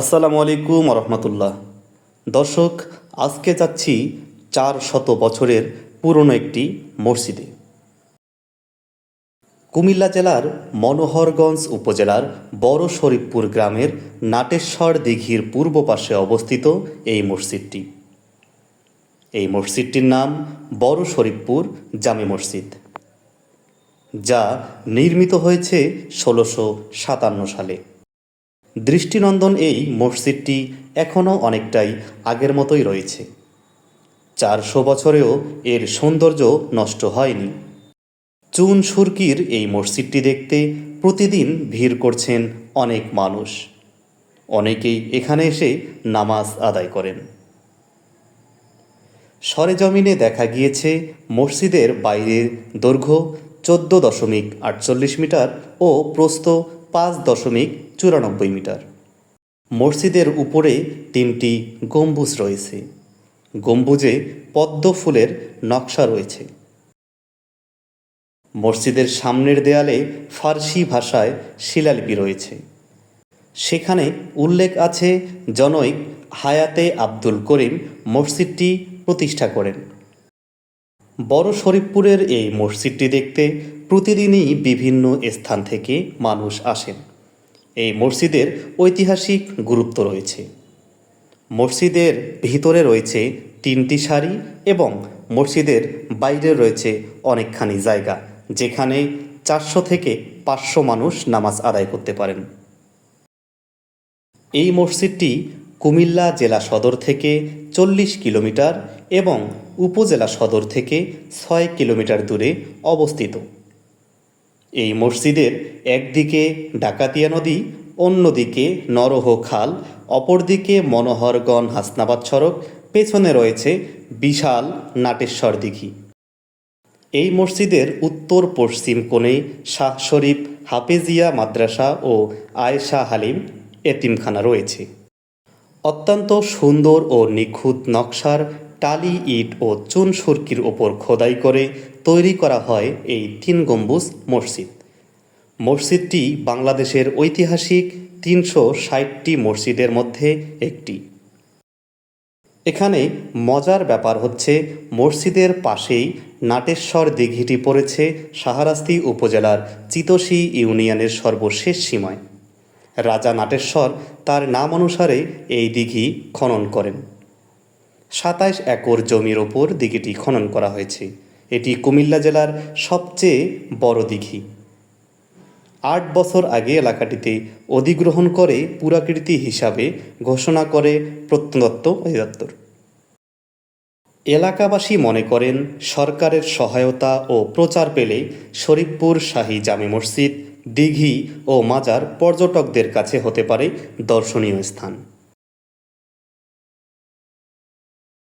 আসসালামু আলাইকুম রহমতুল্লাহ দর্শক, আজকে যাচ্ছি চার শত বছরের পুরনো একটি মসজিদে। কুমিল্লা জেলার মনোহরগঞ্জ উপজেলার বড় শরীফপুর গ্রামের নাটেশ্বর দিঘির পূর্ব পাশে অবস্থিত এই মসজিদটি। এই মসজিদটির নাম বড় শরীফপুর জামে মসজিদ, যা নির্মিত হয়েছে ষোলোশো সাতান্ন সালে। দৃষ্টিনন্দন এই মসজিদটি এখনও অনেকটাই আগের মতোই রয়েছে। চারশো বছরেও এর সৌন্দর্য নষ্ট হয়নি। চুন সুরকির এই মসজিদটি দেখতে প্রতিদিন ভিড় করছেন অনেক মানুষ। অনেকেই এখানে এসে নামাজ আদায় করেন। সরেজমিনে দেখা গিয়েছে মসজিদের বাইরের দৈর্ঘ্য চোদ্দ দশমিক আটচল্লিশ মিটার ও প্রস্থ পাঁচ দশমিক চুরানব্বই মিটার। মসজিদের উপরে তিনটি গম্বুজ রয়েছে। গম্বুজে পদ্ম ফুলের নকশা রয়েছে। মসজিদের সামনের দেয়ালে ফার্সি ভাষায় শিলালিপি রয়েছে। সেখানে উল্লেখ আছে, জনৈক হায়াতে আব্দুল করিম মসজিদটি প্রতিষ্ঠা করেন। বড় শরীফপুরের এই মসজিদটি দেখতে প্রতিদিনই বিভিন্ন স্থান থেকে মানুষ আসেন। এই মসজিদের ঐতিহাসিক গুরুত্ব রয়েছে। মসজিদের ভিতরে রয়েছে তিনটি সারি এবং মসজিদের বাইরে রয়েছে অনেকখানি জায়গা, যেখানে চারশো থেকে পাঁচশো মানুষ নামাজ আদায় করতে পারেন। এই মসজিদটি কুমিল্লা জেলা সদর থেকে চল্লিশ কিলোমিটার এবং উপজেলা সদর থেকে ছয় কিলোমিটার দূরে অবস্থিত। এই মসজিদের একদিকে ডাকাতিয়া নদী, অন্যদিকে নরহ খাল, অপরদিকে মনোহরগণ হাসনাবাদ সড়ক, পেছনে রয়েছে বিশাল নাটেশ্বর দিঘি। এই মসজিদের উত্তর পশ্চিম কোণে শাহ শরীফ, হাফেজিয়া মাদ্রাসা ও আয়েশা হালিম এতিমখানা রয়েছে। অত্যন্ত সুন্দর ও নিখুঁত নকশার টালি, ইট ও চুন সুরকির ওপর খোদাই করে তৈরি করা হয় এই তিন গম্বুজ মসজিদ। মসজিদটি বাংলাদেশের ঐতিহাসিক তিনশো ষাটটি মসজিদের মধ্যে একটি। এখানে মজার ব্যাপার হচ্ছে মসজিদের পাশেই নাটেশ্বর দিঘিটি পড়েছে সাহারাস্তি উপজেলার চিতসী ইউনিয়নের সর্বশেষ সীমায়। রাজা নাটেশ্বর তার নাম অনুসারে এই দিঘি খনন করেন। সাতাইশ একর জমির ওপর দিঘিটি খনন করা হয়েছে। এটি কুমিল্লা জেলার সবচেয়ে বড় দিঘি। আট বছর আগে এলাকাটিতে অধিগ্রহণ করে পুরাকীর্তি হিসাবে ঘোষণা করে প্রত্নতত্ত্ব অধিদপ্তর। এলাকাবাসী মনে করেন, সরকারের সহায়তা ও প্রচার পেলে শরীফপুর শাহী জামে মসজিদ, দিঘি ও মাজার পর্যটকদের কাছে হতে পারে দর্শনীয় স্থান।